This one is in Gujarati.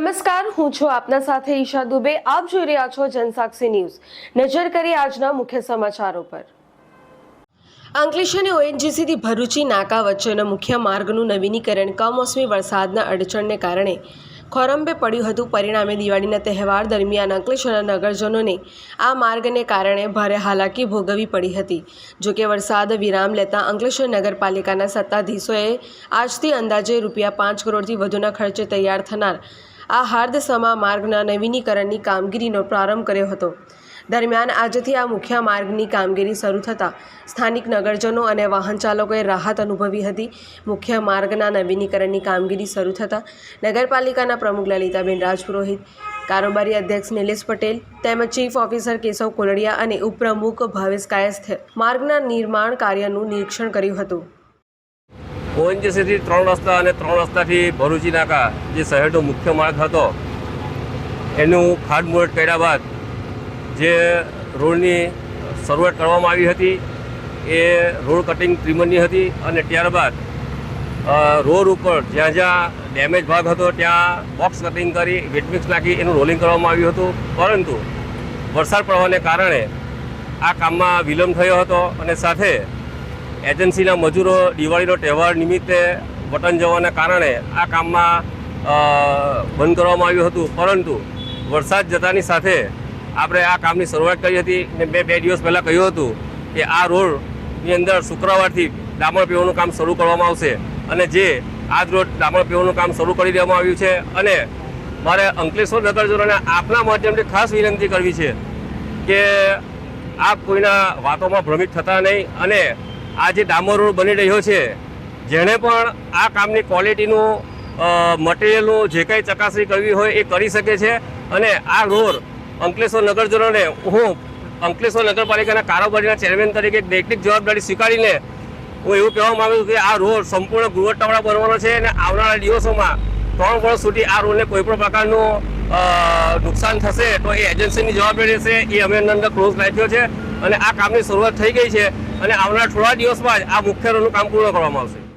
નમસ્કાર, હું છું આપના સાથે ઈશા દુબે. આપ જોઈ રહ્યા છો જનસાક્ષી ન્યૂઝ. નજર કરી આજના મુખ્ય સમાચારો પર. અંકલેશ્વર અને ઓએનજીસીથી ભરૂચી નાકા વચ્ચેના મુખ્ય માર્ગનું નવીનીકરણ કમોસમી વરસાદના અડચણને કારણે ખોરંબે પડ્યું હતું. પરિણામે દિવાળીના તહેવાર દરમિયાન અંકલેશ્વરના નગરજનોને આ માર્ગને કારણે ભારે હાલાકી ભોગવવી પડી હતી. જોકે વરસાદ વિરામ લેતા અંકલેશ્વર નગરપાલિકાના સત્તાધીશોએ આજથી અંદાજે રૂપિયા પાંચ કરોડથી વધુના ખર્ચે તૈયાર થનાર આ હાર્દસમા માર્ગના નવીનીકરણની કામગીરીનો પ્રારંભ કર્યો હતો. દરમિયાન આજથી આ મુખ્ય માર્ગની કામગીરી શરૂ થતાં સ્થાનિક નગરજનો અને વાહન ચાલકોએ રાહત અનુભવી હતી. મુખ્ય માર્ગના નવીનીકરણની કામગીરી શરૂ થતાં નગરપાલિકાના પ્રમુખ લલિતાબેન રાજપુરોહિત, કારોબારી અધ્યક્ષ નિલેશ પટેલ તેમજ ચીફ ઓફિસર કેશવ કોલડિયા અને ઉપપ્રમુખ ભાવેશ કાયસ્થે માર્ગના નિર્માણ કાર્યનું નિરીક્ષણ કર્યું હતું. ઓએનજીસીથી ત્રણ રસ્તા અને ત્રણ રસ્તાથી ભરૂચી નાકા, જે શહેરનો મુખ્ય માર્ગ હતો, એનું ખાડમુહૂર્ત કર્યા બાદ જે રોડની શરૂઆત કરવામાં આવી હતી, એ રોડ કટિંગ ત્રિમનની હતી અને ત્યારબાદ રોડ ઉપર જ્યાં જ્યાં ડેમેજ ભાગ હતો, ત્યાં બોક્સ કટિંગ કરી, વેટમિક્સ નાખી, એનું રોલિંગ કરવામાં આવ્યું હતું. પરંતુ વરસાદ પડવાને કારણે આ કામમાં વિલંબ થયો હતો અને સાથે એજન્સીના મજૂરો દિવાળીનો તહેવાર નિમિત્તે વતન જવાના કારણે આ કામમાં બંધ કરવામાં આવ્યું હતું. પરંતુ વરસાદ જતાની સાથે આપણે આ કામની શરૂઆત કરી હતી ને મેં બે દિવસ પહેલાં કહ્યું હતું કે આ રોડની અંદર શુક્રવારથી ડામર પીવાનું કામ શરૂ કરવામાં આવશે અને જે આજ રોજ ડામર પીવાનું કામ શરૂ કરી દેવામાં આવ્યું છે અને મારે અંકલેશ્વર નગરજનોને આપના માધ્યમથી ખાસ વિનંતી કરવી છે કે આપ કોઈના વાતોમાં ભ્રમિત થતા નહીં અને આ જે ડામર રોડ બની રહ્યો છે, જેણે પણ આ કામની ક્વોલિટીનું મટીરિયલનું જે કંઈ ચકાસણી કરવી હોય એ કરી શકે છે. અને આ રોડ અંકલેશ્વર નગરજનોને હું અંકલેશ્વર નગરપાલિકાના કારોબારીના ચેરમેન તરીકે એક જવાબદારી સ્વીકારીને હું એવું કહેવા માગું છું કે આ રોડ સંપૂર્ણ ગુણવત્તાવાળા બનવાનો છે અને આવનારા દિવસોમાં ત્રણ વર્ષ સુધી આ રોડને કોઈપણ પ્રકારનું નુકસાન થશે તો એ એજન્સીની જવાબદારી રહેશે, એ અમે અંદર ક્લોઝ રાખ્યો છે. અને આ કામની શરૂઆત થઈ ગઈ છે. અને આવનાર થોડા દિવસમાં જ આ મુખ્ય રોડનું કામ પૂર્ણ કરવામાં આવશે.